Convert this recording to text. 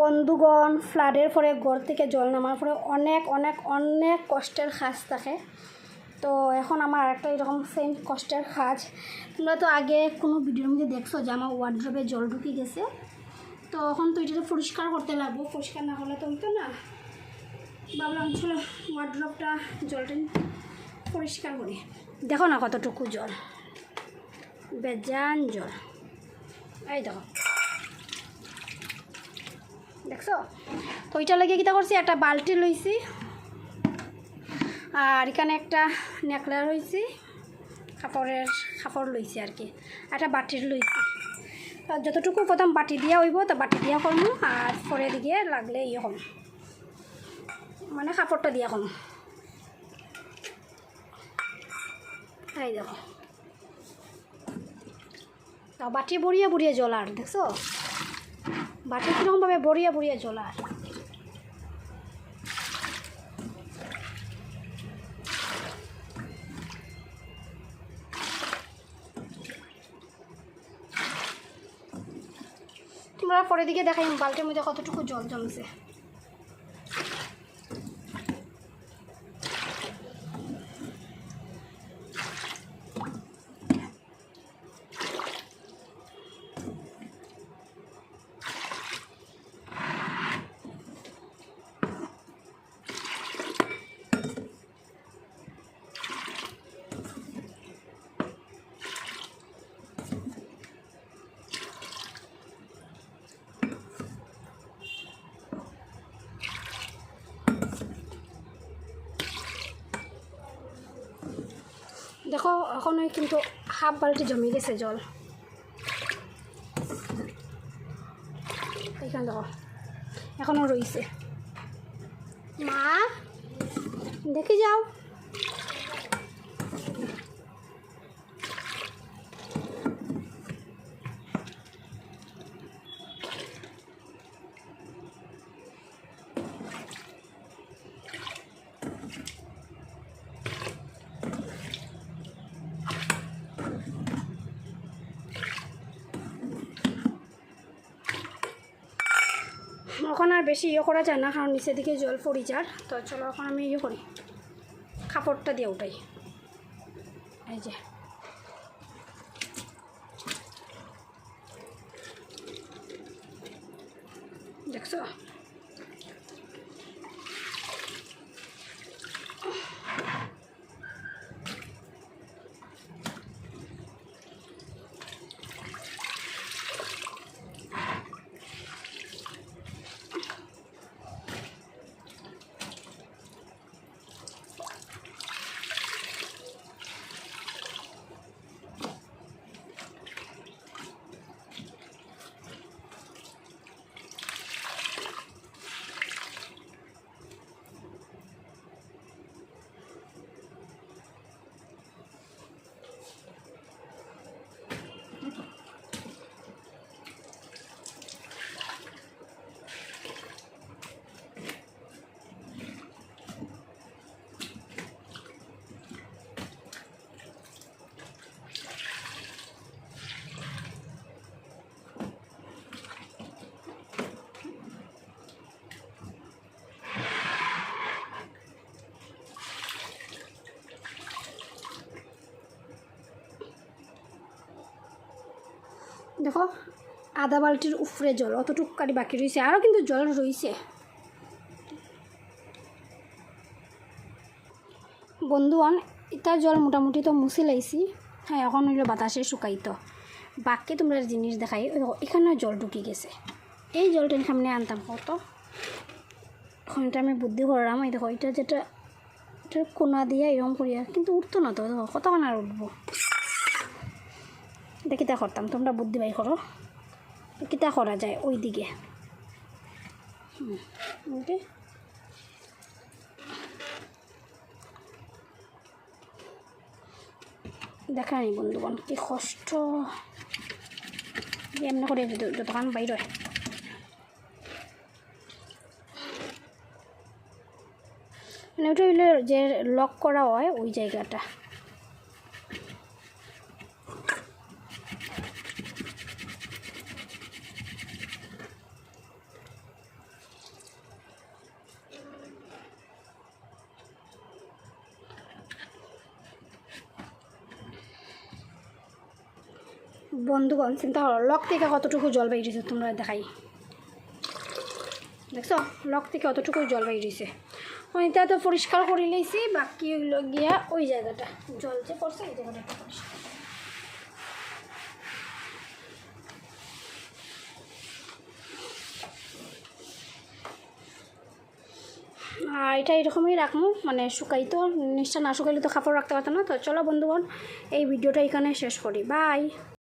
বন্ধুগণ, ফ্লাডের পরে ঘর থেকে জল নামার পরে অনেক অনেক অনেক কষ্টের কাজ থাকে। তো এখন আমার একটা এরকম সেম কষ্টের কাজ তোমরা তো আগে কোনো ভিডিওর মধ্যে দেখছ যে আমার ওয়ার্ড্রপে জল ঢুকে গেছে। তো এখন তো এটা পরিষ্কার করতে লাগবো। পরিষ্কার না করলে তো হইতো না। ভাবলাম চলো ওয়ার্ড্রপটা জলটা পরিষ্কার করি। দেখো না কতটুকু জল। বেজান জল। এই দেখো। দেখছ? তো ওইটা লাগিয়ে কীটা করছি, একটা বালতি লইছি। আর এখানে একটা নেকলার লইছি কাপড়ের কাপড় লইছি আর কি, একটা বাটির লইছি। যতটুকু প্রথম বাটি দিয়া হইব, তো বাটি দিয়া করমু, আর পরে দিকে লাগলে ইয়ে হম। মানে কাপড়টা দিয়া করমু। এই দেখো। বাটি বড়িয়া বড়িয়া জল আর, দেখছ? বাটি কীরকমভাবে বড়িয়া বড়িয়া আর? তোমরা পরের দিকে দেখাই বালতির মধ্যে কতটুকু জল জমছে। দেখো এখন ওই কিন্তু হাফ বালতি জমে গেছে জল। এইখানে দেখো, এখনও রইছে। মা, দেখি যাও। ওখানে আর বেশি ইয়ে করা যায় না, কারণ নিচের দিকে জল পড়ি যার। তো চলো এখন আমি ইয়ে করি। কাপড়টা দিয়ে উঠাই। এই যে। দেখছ? দেখো আধা বালতির উপরে জল, অতটুকু কাটি বাকি রয়েছে। আরও কিন্তু জল রয়েছে। বন্ধুয়ান ইতার জল মোটামুটি তো মুছে লাইছি। হ্যাঁ এখন হইল বাতাসে শুকাইতো। বাকি তোমরা জিনিস দেখাই দেখো, এখানে জল ঢুকে গেছে। এই জলটা সামনে আনতাম কত? এখন এটা আমি বুদ্ধি করলাম, এই দেখো, এটা যেটা এটা কোনা দিয়া এরকম করিয়া, কিন্তু উঠতো না তো, দেখো কতক্ষণ আর উঠবো? এটা কিতা করতাম? তোমরা বুদ্ধি বাই করো। কিতা করা যায় ওই দিকে দেখা নেই বন্ধুগণ, কি কষ্ট। এমনি করে যত- যতক্ষণ বাইর হয়। মানে ওটা হইলে যে লক করা হয়, ওই জায়গাটা। বন্ধুগণ, চিন্তা করো, লক থেকে কতটুকু জল বেরিয়েছে তোমরা দেখাই। দেখছ? লক থেকে অতটুকু জল বেরিয়েছে ওইটা তো পরিষ্কার করে লইছি বাকি হইল গিয়া ওই জায়গাটা। জল যে পড়ছে ওই জায়গাটা আর এটা এরকমই রাখব মানে শুকাই তো জিনিসটা না শুকাইলে তো কাপড় রাখতে পারতাম না। তো চলো বন্ধুগণ, এই ভিডিওটা এখানে শেষ করি। বাই!